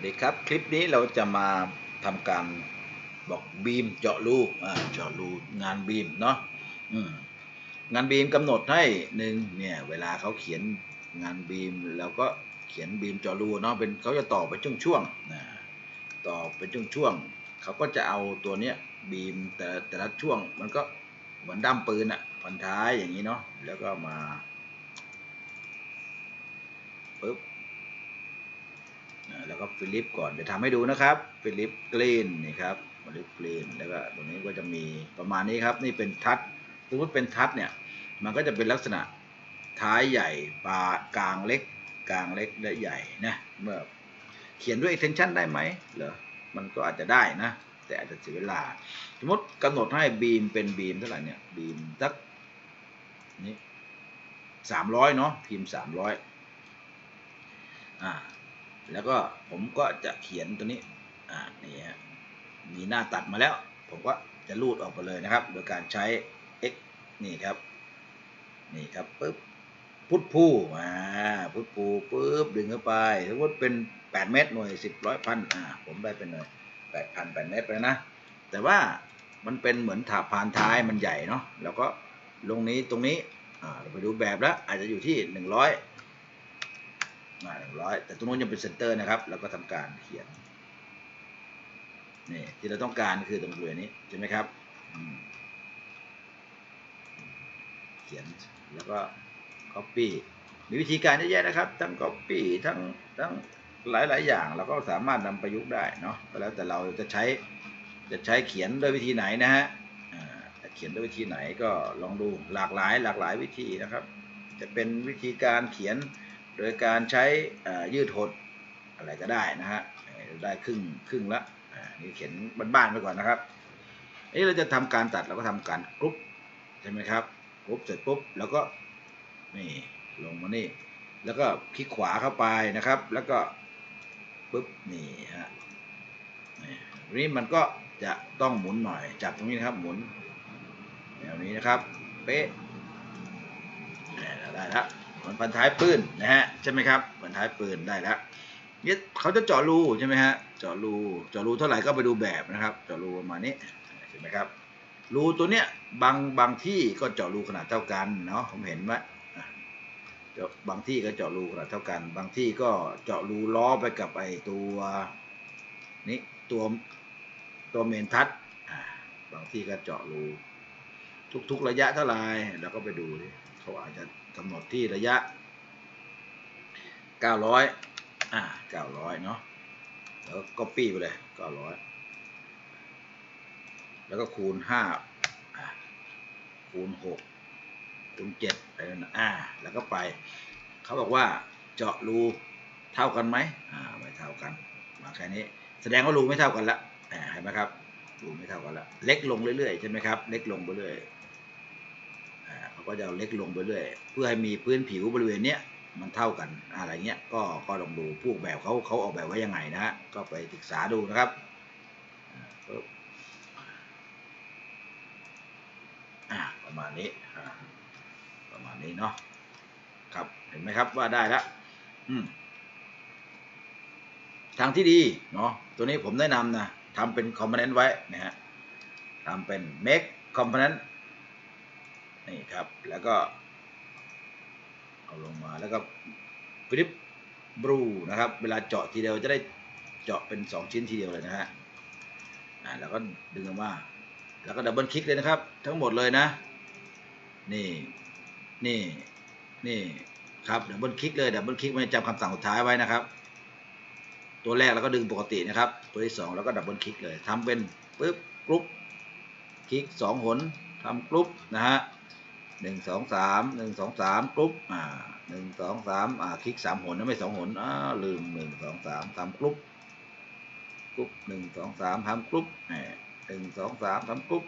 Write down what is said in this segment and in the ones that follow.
วัสดีครับ คลิปนี้เราจะมาทำการบอกบีมเจาะรูอ่าเจาะรูงานบีมเนาะงานบีมกำหนดให้หนึ่งเนี่ยเวลาเขาเขียนงานบีมเราก็เขียนบีมเจาะรูเนาะเป็นเขาจะต่อไปช่วงช่วงๆนะต่อเป็นช่วงช่วงๆเขาก็จะเอาตัวเนี้ยบีมแต่แต่ละช่วงมันก็เหมือนด้ามปืนอะพันท้ายอย่างนี้เนาะแล้วก็มาปึ๊บ ก็ฟิลิปก่อนจะทำให้ดูนะครับฟิลิปกรีนนี่ครับฟิลิปกรีนแล้วก็ตรงนี้ก็จะมีประมาณนี้ครับ นี่เป็นทัดสมมติเป็นทัดเนี่ยมันก็จะเป็นลักษณะท้ายใหญ่ปลากลางเล็ก กลางเล็กและใหญ่นะเมื่อเขียนด้วย extension ได้ไหมเหรอมันก็อาจจะได้นะ แต่อาจจะเสียเวลา สมมติกำหนดให้บีมเป็นบีมเท่าไหร่เนี่ยบีมสักนี่สามร้อยเนาะพิมพ์สามร้อยอ่า แล้วก็ผมก็จะเขียนตัวนี้ อ่า นี่ฮะ มีหน้าตัดมาแล้ว ผมก็จะรูดออกไปเลยนะครับ โดยการใช้ x นี่ครับ นี่ครับปึ๊บ พุทผู้อ่า พุทผู้ปึ๊บ ดึงเข้าไปสมมติเป็น 8 เมตรหน่วย 10ร้อยพันอ่า ผมได้เป็นหน่วย8พัน8เมตรไปนะ แต่ว่ามันเป็นเหมือนถาพานท้ายมันใหญ่เนาะ แล้วก็ลงนี้ตรงนี้ อ่า เราไปดูแบบแล้ว อาจจะอยู่ที่100 มาหนึ่งร้อย แต่ตรงนู้นยังเป็นเซนเตอร์นะครับแล้วก็ทำการเขียนนี่ที่เราต้องการคือตรงบริเวณนี้ใช่ไหมครับเขียนแล้วก็ copy มีวิธีการเยอะแยะนะครับ ทั้ง copy ทั้งทั้งหลาย ๆ อย่างเราก็สามารถนำประยุกต์ได้เนาะก็แล้วแต่เราจะใช้จะใช้เขียนด้วยวิธีไหนนะฮะอ่าจะเขียนด้วยวิธีไหนก็ลองดูหลากหลายหลากหลายวิธีนะครับ จะเป็นวิธีการเขียน โดยการใช้ยืดหดอะไรก็ได้นะฮะได้ครึ่งครึ่งละนี่เขียนบ้านๆไปก่อนนะครับนี่เราจะทำการตัดเราก็ทำการกรุ๊ปใช่ไหมครับกรุ๊ปเสร็จปุ๊บแล้วก็นี่ลงมานี่ แล้วก็คลิกขวาเข้าไปนะครับ แล้วก็ปุ๊บนี่ฮะนี่ทีนี้มันก็จะต้องหมุนหน่อยจับตรงนี้นะครับหมุนแนวนี้นะครับ เป๊ะได้แล้ว เหมือนพันท้ายปืนนะฮะใช่ไหมครับพันท้ายปืนได้แล้วเนี่ยเขาจะเจาะรูใช่ไหมฮะเจาะรูเจาะรูเท่าไหร่ก็ไปดูแบบนะครับ เจาะรูประมาณนี้ใช่ไหมครับรูตัวเนี้ยบางบางที่ก็เจาะรูขนาดเท่ากันเนาะผมเห็นว่าบางที่ก็เจาะรูขนาดเท่ากัน บางที่ก็เจาะรูล้อไปกับไอตัวนี้ตัวตัวเมนทัดอ่าบางที่ก็เจาะรูทุก ๆ ระยะเท่าไหร่แล้วก็ไปดูดิเขาอาจจะ กำหนดที่ระยะ 900 อ่า 900 เนาะแล้วก็ปี้ไปเลย 900 แล้วก็คูณ 5 คูณ 6 คูณ7อะไรนั่นนะอ่า แล้วก็ไป เขาบอกว่าเจาะรูเท่ากันไหมอ่า ไม่เท่ากัน มาแค่นี้ แสดงว่ารูไม่เท่ากันละเห็นไหมครับรูไม่เท่ากันละ เล็กลงเรื่อยๆ ใช่ไหมครับ เล็กลงไปเรื่อย ก็จะเล็กลงไปเรื่อยเพื่อให้มีพื้นผิวบริเวณเนี้ยมันเท่ากันอะไรเงี้ยก็ก็ลองดูพวกแบบเขาเขาออกแบบไว้ยังไงนะฮะก็ไปศึกษาดูนะครับปึ๊บอ่าประมาณนี้ประมาณนี้เนาะครับเห็นไหมครับว่าได้แล้วทางที่ดีเนาะตัวนี้ผมแนะนำนะทำเป็นคอมโพเนนต์ไว้นะฮะทำเป็น make component นี่ครับ แล้วก็เอาลงมาแล้วก็ฟิลิปบรูนะครับ เวลาเจาะทีเดียวจะได้เจาะเป็น 2 ชิ้นทีเดียวเลยนะฮะอ่าแล้วก็ดึงออกมาแล้วก็ดับเบิลคลิกเลยนะครับ ทั้งหมดเลยนะ นี่นี่นี่ครับดับเบิลคลิกเลยดับเบิลคลิกมันจะจำคำสั่งสุดท้ายไว้นะครับ ตัวแรกเราก็ดึงปกตินะครับ ตัวที่สองเราก็ดับเบิลคลิกเลยทำเป็นปึ๊บกรุ๊ปคลิกสองหนทำกรุ๊ปนะฮะ หนึ่งสองสามหนึ่งสองสามกรุ๊ปอ่าหนึ่งสองสามอ่าคลิกสามหนนะไม่สองหนอ้าลืมหนึ่งสองสามทำกรุ๊ปกรุ๊ปหนึ่งสองสามทำกรุ๊ปหมหนึ่งสองสามทำกรุ๊ป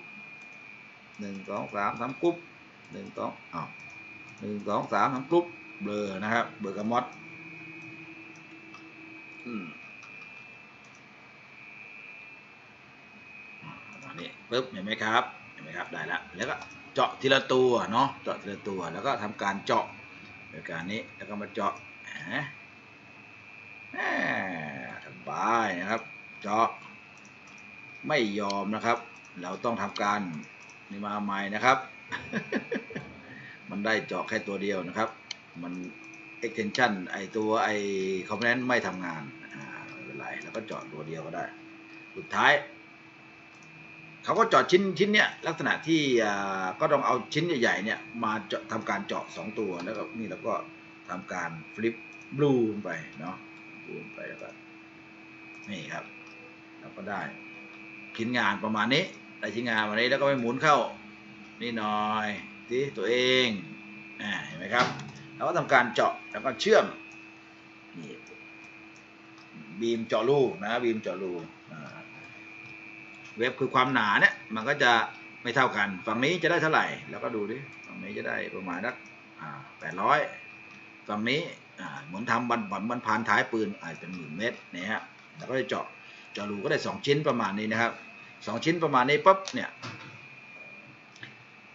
หนึ่งสองสามทำกรุ๊ปหนึ่งสองอ้าวหนึ่งสองสามทำกรุ๊ปเบลอนะครับเบลอกับมอดอืมอ่าประมาณนี้ปึ๊บเห็นไหมครับ ไหมครับได้แล้วแล้วก็เจาะทีละตัวเนาะเจาะทีละตัวแล้วก็ทำการเจาะโดยการนี้แล้วก็มาเจาะฮะแหมสบไปนะครับ เจาะไม่ยอมนะครับ เราต้องทำการนี่มาใหม่นะครับ มันได้เจาะแค่ตัวเดียวนะครับ มัน extension ไอตัวไอ component ไม่ทำงานอ่าไม่เป็นไรแล้วก็เจาะตัวเดียวก็ได้ สุดท้าย เขาก็เจาะชิ้นชิ้นเนี้ยลักษณะที่อ่าก็ต้องเอาชิ้นใหญ่ๆเนี่ยมาเจาะทำการเจาะสองตัวแล้วก็นี่แล้วก็ทำการฟลิปบลูไปเนาะบลูไปแล้วก็นี่ครับเราก็ได้ชิ้นงานประมาณนี้ได้ชิ้นงานวันนี้แล้วก็ไปหมุนเข้านี่หน่อยที่ตัวเองอ่าเห็นไหมครับเราก็ทำการเจาะแล้วก็เชื่อมนี่บีมเจาะรูนะบีมเจาะรูอ่า เว็บคือความหนาเนี่ยมันก็จะไม่เท่ากัน ฝั่งนี้จะได้เท่าไหร่ แล้วก็ดูดิ ฝั่งนี้จะได้ประมาณสักแปดร้อยฝั่งนี้เหมือนทำบันบันบันพานท้ายปืนอาจจะเป็นหมื่นเมตรเนี่ยฮะ แล้วก็จะเจาะเจาะรูก็ได้สองชิ้นประมาณนี้นะครับสองชิ้นประมาณนี้ปุ๊บเนี่ย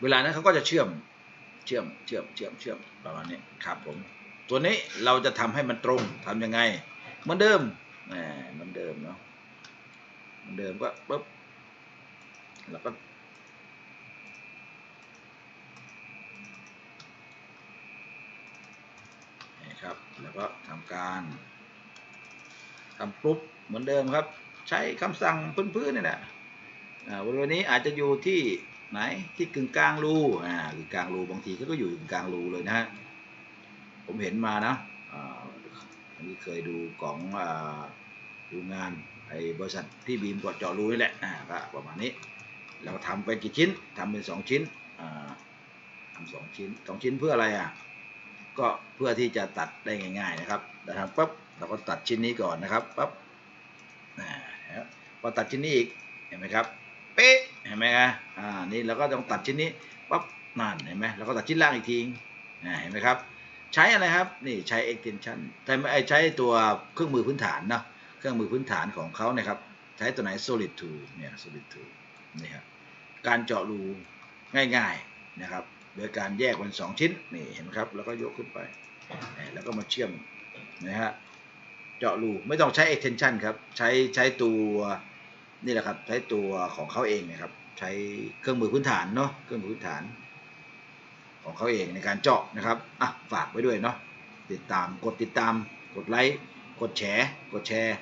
เวลานั้นเขาก็จะเชื่อมเชื่อมเชื่อมเชื่อมเชื่อมประมาณนี้ครับผม ตัวนี้เราจะทำให้มันตรงทำยังไงเหมือนเดิมแหมเหมือนเดิมเนาะเหมือนเดิมก็ปุ๊บ แล้วก็นี่ครับ แล้วก็ทำการทำปุ๊บเหมือนเดิมครับ ใช้คำสั่งพื้นๆนี่แหละอ่าบริเวณนี้อาจจะอยู่ที่ไหนที่กึ่งกลางรูอ่ากึ่งกลางรูบางทีก็อยู่กึ่งกลางรูเลยนะฮะผมเห็นมานะอ่าอันนี้เคยดูของอดูงานไอ้บริษัทพี่บีมกดเจาะรูนี่แหละอ่าก็ประมาณนี้ เราทำเป็นกี่ชิ้นทำเป็นสองชิ้นทำสองชิ้นสองชิ้นเพื่ออะไรอะก็เพื่อที่จะตัดได้ง่าย ๆ นะครับนะครับปั๊บเราก็ตัดชิ้นนี้ก่อนนะครับปั๊บพอตัดชิ้นนี้อีกเห็นไหมครับเป๊ะเห็นไหมครับอ่านี่เราก็ต้องตัดชิ้นนี้ปั๊บนั่นเห็นไหมแล้วก็ตัดชิ้นล่างอีกทีอ่าเห็นไหมครับ ใช้อะไรครับนี่ใช้ extension แต่ไม่ใช้ตัวเครื่องมือพื้นฐานเนาะเครื่องมือพื้นฐานของเขาเนี่ยครับ ใช้ตัวไหน solid tool เนี่ย solid tool นี่ครับการเจาะรูง่ายๆนะครับ โดยการแยกเป็นสองชิ้นนี่เห็นครับแล้วก็ยกขึ้นไป แล้วก็มาเชื่อมนะฮะเจาะรูไม่ต้องใช้ extension ครับ ใช้ใช้ตัวนี่แหละครับใช้ตัวของเขาเองนะครับ ใช้เครื่องมือพื้นฐานเนาะเครื่องมือพื้นฐาน ของเขาเองในการเจาะนะครับอะฝากไว้ด้วยเนาะติดตามกดติดตามกดไลค์กดแชร์กดแชร์